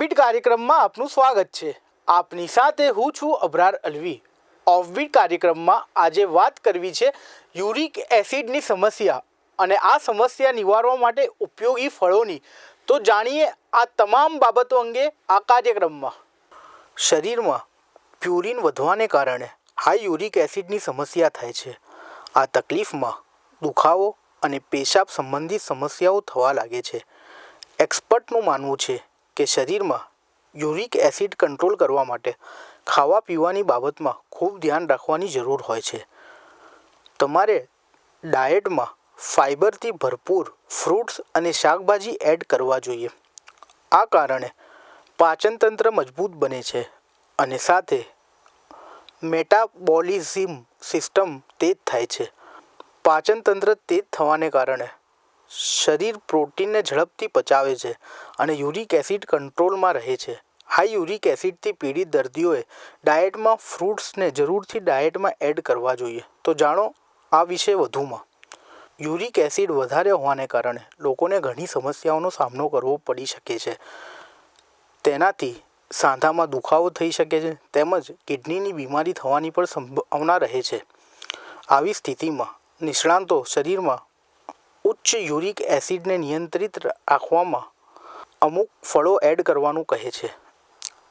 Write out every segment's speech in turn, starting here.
Offbeat કાર્યક્રમમાં આપનું સ્વાગત છે. આપની સાથે હું છું અબરાર અલવી. ઓફબીટ કાર્યક્રમમાં આજે વાત કરવી છે યુરિક એસિડની સમસ્યા અને આ સમસ્યા નિવારવા માટે ઉપયોગી ફળોની. તો જાણીએ આ તમામ બાબતો અંગે આ કાર્યક્રમમાં. શરીરમાં પ્યુરિન વધવાને કારણે હાઈ યુરિક એસિડની સમસ્યા થાય છે. આ તકલીફમાં દુખાવો અને પેશાબ સંબંધિત સમસ્યાઓ થવા લાગે છે. એક્સપર્ટનું માનવું છે કે શરીરમાં યુરિક એસિડ કંટ્રોલ કરવા માટે ખાવા પીવાની બાબતમાં ખૂબ ધ્યાન રાખવાની જરૂર હોય છે. તમારે ડાયટમાં ફાઇબરથી ભરપૂર ફ્રૂટ્સ અને શાકભાજી એડ કરવા જોઈએ. આ કારણે પાચનતંત્ર મજબૂત બને છે અને સાથે મેટાબોલિઝમ સિસ્ટમ તેજ થાય છે. પાચનતંત્ર તેજ થવાને કારણે શરીર પ્રોટીનને ઝડપથી પચાવે છે અને યુરિક એસિડ કંટ્રોલમાં રહે છે. આ યુરિક એસિડથી પીડિત દર્દીઓએ ડાયટમાં ફ્રૂટ્સને જરૂરથી ડાયટમાં એડ કરવા જોઈએ. તો જાણો આ વિશે વધુમાં. યુરિક એસિડ વધારે હોવાને કારણે લોકોને ઘણી સમસ્યાઓનો સામનો કરવો પડી શકે છે. તેનાથી સાંધામાં દુખાવો થઈ શકે છે તેમજ કિડનીની બીમારી થવાની પણ સંભાવના રહે છે. આવી સ્થિતિમાં નિષ્ણાંતો શરીરમાં ઉચ્ચ યુરિક એસિડને નિયંત્રિત રાખવામાં અમુક ફળો એડ કરવાનું કહે છે.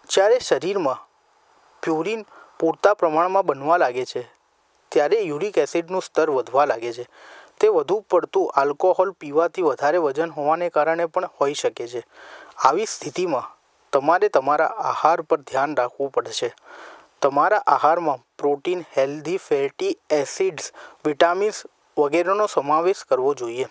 જ્યારે શરીરમાં પ્યુરિન પૂરતા પ્રમાણમાં બનવા લાગે છે, ત્યારે યુરિક એસિડનું સ્તર વધવા લાગે છે. તે વધુ પડતું આલ્કોહોલ પીવાથી વધારે વજન હોવાને કારણે પણ હોઈ શકે છે. આવી સ્થિતિમાં તમારે તમારા આહાર પર ધ્યાન રાખવું પડશે. તમારા આહારમાં protein, healthy, fatty acids, vitamins વગેરેનો સમાવેશ કરવો જોઈએ.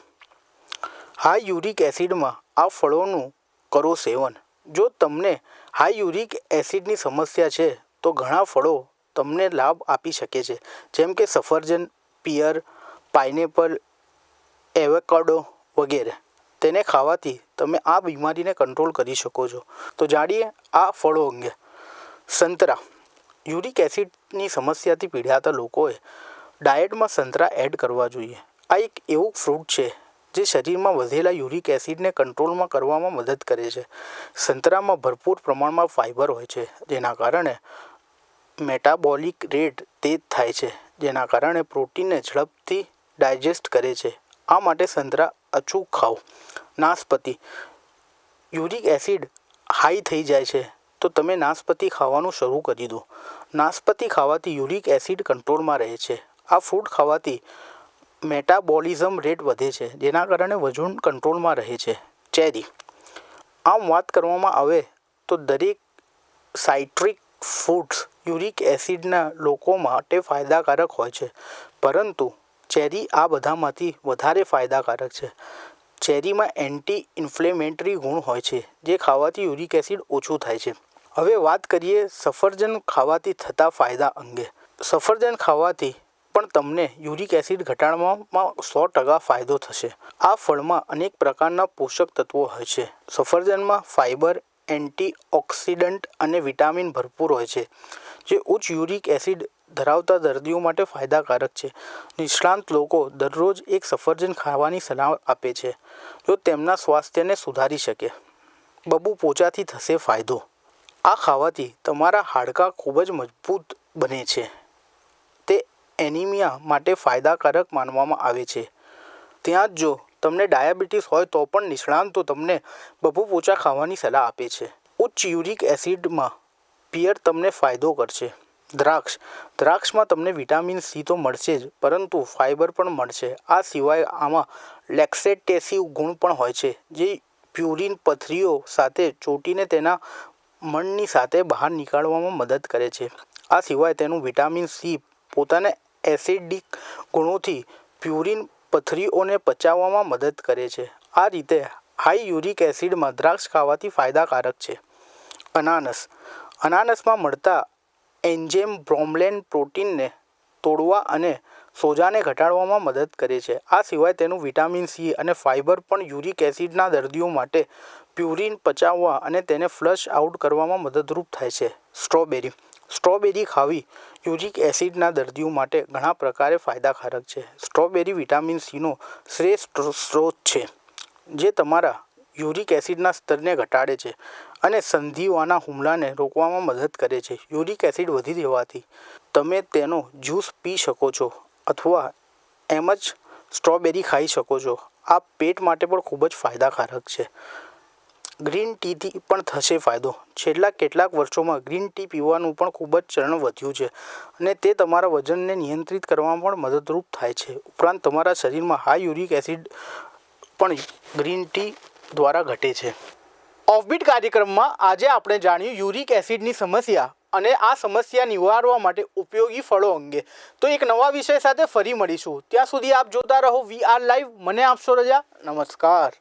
હાઈ યુરિક એસિડમાં આ ફળોનું કરો સેવન. જો તમને હાઈ યુરિક એસિડની સમસ્યા છે, તો ઘણા ફળો તમને લાભ આપી શકે છે. જેમ કે સફરજન, પિયર, પાઇનેપલ, એવોકાડો વગેરે. તેને ખાવાથી તમે આ બીમારીને કંટ્રોલ કરી શકો છો. તો જાણીએ આ ફળો અંગે. સંતરા. યુરિક એસિડની સમસ્યાથી પીડાતા લોકોએ ડાયટમાં સંતરા એડ કરવા જોઈએ. આ એક એવું ફ્રૂટ છે જે શરીરમાં વધેલા યુરિક એસિડને કંટ્રોલમાં કરવામાં મદદ કરે છે. સંતરામાં ભરપૂર પ્રમાણમાં ફાઇબર હોય છે, જેના કારણે મેટાબોલિક રેટ તેજ થાય છે, જેના કારણે પ્રોટીનને ઝડપથી ડાયજેસ્ટ કરે છે. આ માટે સંતરા અચૂક ખાઓ નાશપતિ. યુરિક એસિડ હાઈ થઈ જાય છે, તો તમે નાશપતિ ખાવાનું શરૂ કરી દો. નાસપતિ ખાવાથી યુરિક એસિડ કંટ્રોલમાં રહે છે. આ ફ્રૂટ ખાવાથી મેટાબોલિઝમ રેટ વધે છે, જેના કારણે વજન કંટ્રોલમાં રહે છે. ચેરી આમ વાત કરવામાં આવે તો દરેક સાઇટ્રિક ફૂડ્સ યુરિક એસિડના લોકો માટે ફાયદાકારક હોય છે, પરંતુ ચેરી આ બધામાંથી વધારે ફાયદાકારક છે. ચેરીમાં એન્ટી ઇન્ફ્લેમેટરી ગુણ હોય છે, જે ખાવાથી યુરિક એસિડ ઓછું થાય છે. હવે વાત કરીએ સફરજન ખાવાથી થતા ફાયદા અંગે. સફરજન ખાવાથી પણ તમને યુરિક એસિડ ઘટાડવામાં સો ટકા ફાયદો થશે. આ ફળમાં અનેક પ્રકારના પોષક તત્વો હોય છે. સફરજનમાં ફાઇબર એન્ટીઓક્સિડન્ટ અને વિટામિન ભરપૂર હોય છે, જે ઉચ્ચ યુરિક એસિડ ધરાવતા દર્દીઓ માટે ફાયદાકારક છે. નિષ્ણાંત લોકો દરરોજ એક સફરજન ખાવાની સલાહ આપે છે, જો તેમના સ્વાસ્થ્યને સુધારી શકે. બબુ પોચાથી થશે ફાયદો. આ ખાવાથી તમારા હાડકાં ખૂબ જ મજબૂત બને છે. એનિમિયા માટે ફાયદાકારક માનવામાં આવે છે. ત્યાં જ જો તમને ડાયાબિટીસ હોય તો પણ નિષ્ણાંતો તમને બબુ પોચા ખાવાની સલાહ આપે છે. ઉચ્ચ યુરિક એસિડમાં પિયર તમને ફાયદો કરશે. દ્રાક્ષ. દ્રાક્ષમાં તમને વિટામિન સી તો મળશે જ, પરંતુ ફાઇબર પણ મળશે. આ સિવાય આમાં લેક્સેટેસિવ ગુણ પણ હોય છે, જે પ્યુરિન પથરીઓ સાથે ચોંટીને તેના મણની સાથે બહાર નીકાળવામાં મદદ કરે છે. આ સિવાય તેનું વિટામિન સી પોતાના એસિડિક ગુણોથી પ્યુરિન પથરીઓને પચાવવામાં મદદ કરે છે. આ રીતે હાઈ યુરિક એસિડમાં દ્રાક્ષ ખાવાથી ફાયદાકારક છે. અનાનસ. અનાનસમાં મળતા એન્જેમ બ્રોમલેન પ્રોટીનને તોડવા અને સોજાને ઘટાડવામાં મદદ કરે છે. આ સિવાય તેનું વિટામિન સી અને ફાઇબર પણ યુરિક એસિડના દર્દીઓ માટે પ્યુરિન પચાવવા અને તેને ફ્લશ આઉટ કરવામાં મદદરૂપ થાય છે. સ્ટ્રોબેરી. સ્ટ્રોબેરી ખાવી યુરિક એસિડના દર્દીઓ માટે ઘણા પ્રકારે ફાયદાકારક છે. સ્ટ્રોબેરી વિટામિન સીનો શ્રેષ્ઠ સ્ત્રોત છે, જે તમારા યુરિક એસિડના સ્તરને ઘટાડે છે અને સંધિવાના હુમલાને રોકવામાં મદદ કરે છે. યુરિક એસિડ વધી જવાથી તમે તેનો જ્યુસ પી શકો છો અથવા એમ જ સ્ટ્રોબેરી ખાઈ શકો છો. આ પેટ માટે પણ ખૂબ જ ફાયદાકારક છે. ગ્રીન ટીથી પણ થશે ફાયદો. છેલ્લા કેટલાક વર્ષોમાં ગ્રીન ટી પીવાનું પણ ખૂબ જ ચલણ વધ્યું છે અને તે તમારા વજનને નિયંત્રિત કરવામાં પણ મદદરૂપ થાય છે. ઉપરાંત તમારા શરીરમાં હાઈ યુરિક એસિડ પણ ગ્રીન ટી દ્વારા ઘટે છે. ઓફબીટ કાર્યક્રમમાં આજે આપણે જાણ્યું યુરિક એસિડની સમસ્યા અને આ સમસ્યા નિવારવા માટે ઉપયોગી ફળો અંગે. તો એક નવા વિષય સાથે ફરી મળીશું. ત્યાં સુધી આપ જોતા રહો વી આર લાઈવ મને આપશો રજા? નમસ્કાર.